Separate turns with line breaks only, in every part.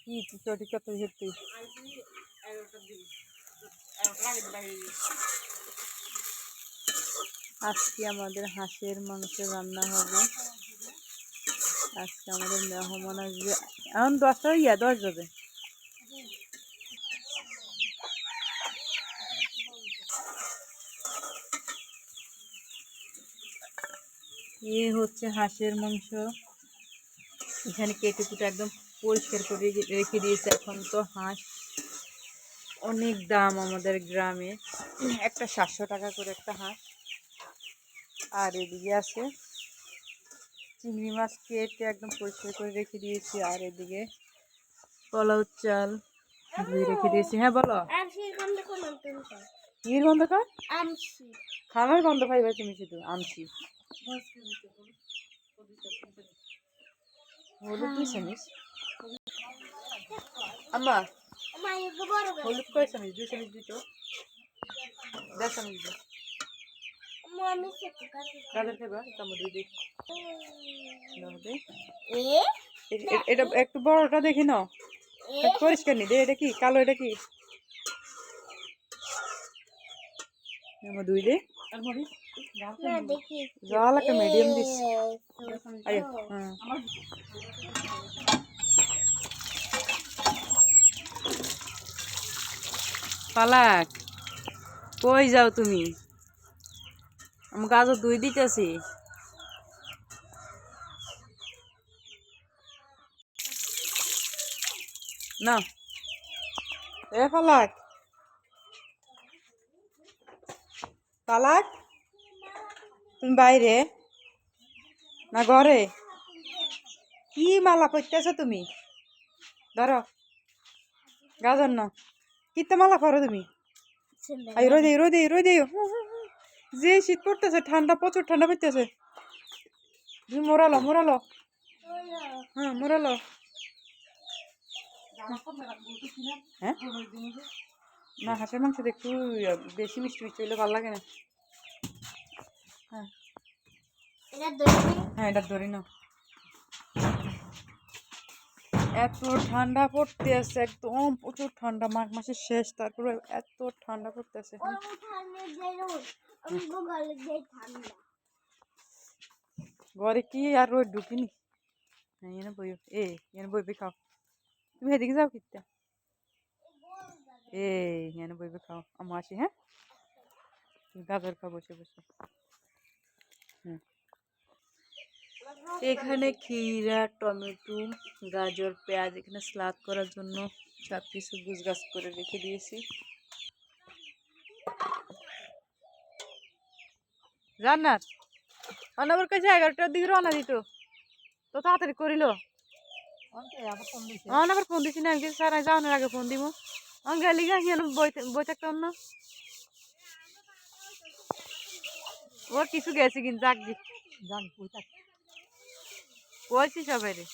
কি কত হেঁটে। আজকে আমাদের হাঁসের মাংস রান্না হবে। আজকে আমাদের মেহমান আসবে। এখন দশটা ইয়া দশ যাবে এ হচ্ছে হাঁসের মাংস। এখানে কেটে কুটে একদম পরিষ্কার করে রেখে দিয়েছে এখন তো হাঁস। অনেক দাম আমাদের গ্রামে। একটা সাতশো টাকা করে একটা হাঁস। আর এদিকে আছে চিংড়ি মাছ কেটে একদম পরিষ্কার করে রেখে দিয়েছি। আর এদিকে পোলাও চাল ধুয়ে রেখে দিয়েছি। হ্যাঁ বলো।
আমসি গন্ধ
কির গন্ধ খা
আমসি
গন্ধ পাইবা তুমি শুধু আমছি হলুদ আম্মা
আমার এগো বড় করে
হলুদ কয় চামিচ? দুই চামিচ দিত। দেড় চামিচ দিত
মনে সেটা কাছে
কাদের খাইবা চামচ দুই দে। এটা একটু বড়টা দেখি একটু পরিষ্কার নি দে এটা কি কালো এটা কি? দুই দে। আর মরিচ
না
জাল একটা। মিডিয়াম হ্যাঁ। পালাক কই যাও তুমি? আমি গাজর দুই দিতেছি। না। এ পালাক। পালাক? তুমি বাইরে? না ঘরে? কি মালা করতেছো তুমি? ধরো। গাজর না। কিতে মালা করো তুমি? রোদে রোদে রোদে। যে শীত পড়তেছে ঠান্ডা প্রচুর ঠান্ডা পড়তেছে। তুমি মোরালো মোরালো হ্যাঁ মোরালো হ্যাঁ? না হাঁসের মাংস একটু বেশি মিষ্টি মিষ্টি হলে ভালো লাগে না। হ্যাঁ। হ্যাঁ এটা ধরি না এত ঠান্ডা পড়তে আছে একদম প্রচুর ঠান্ডা মাঘ মাসের শেষ তারপরে এত ঠান্ডা পড়তেছে। ঘরে কি আর রোদ ঢুকিনি? হ্যাঁ এনে বইও। এ এনে বইবে খাও। তুমি এদিকে যাও কিত্তা এ এনে বইবে খাও। আমার আসি হ্যাঁ? গাজর খাও বসে বসে। এখানে ক্ষীরা, টমেটো, গাজর, পেঁয়াজ এখানে স্লাদ করার জন্য সব কিছু গুছগাছ করে রেখে দিয়েছি। জান্নাত অনাবার কাছে এগারোটার দিকে রওনা দিত। তো তাড়াতাড়ি করিল। অন আবার ফোন দিছি। না যাওয়ানোর আগে ফোন দিব। গেলি গা হিয়ান বই বই থাকতাম না। ওর কিছু গেছে কিন্তু যাক দি যাক থাক বলছি সবাই রে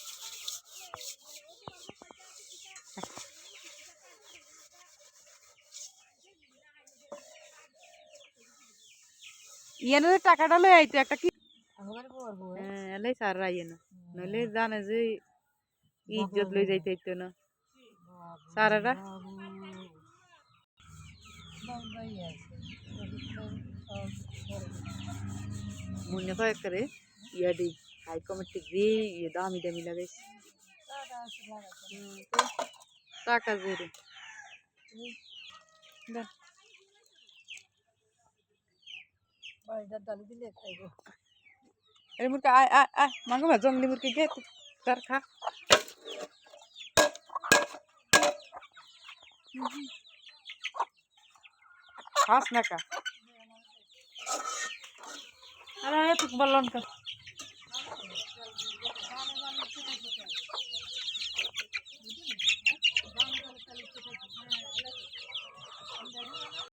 ইয়ানের টাকাটা লই আইতো একটা কি হ্যাঁ এলাই স্যার আইয়ে না নইলে জানে যে ইজ্জত লই যাইতে হইতো না স্যারেরা মনে হয় করে ইয়া দি হাই কমিটি যে ইয়ে দামি দামি লাগাইছে টাকা জোরে। এর মুরগি, আয় আয় আয়, মাগো মা, জঙ্গলি মুরগি গে তার খা। খাস না কা আরে তুক বললাম কা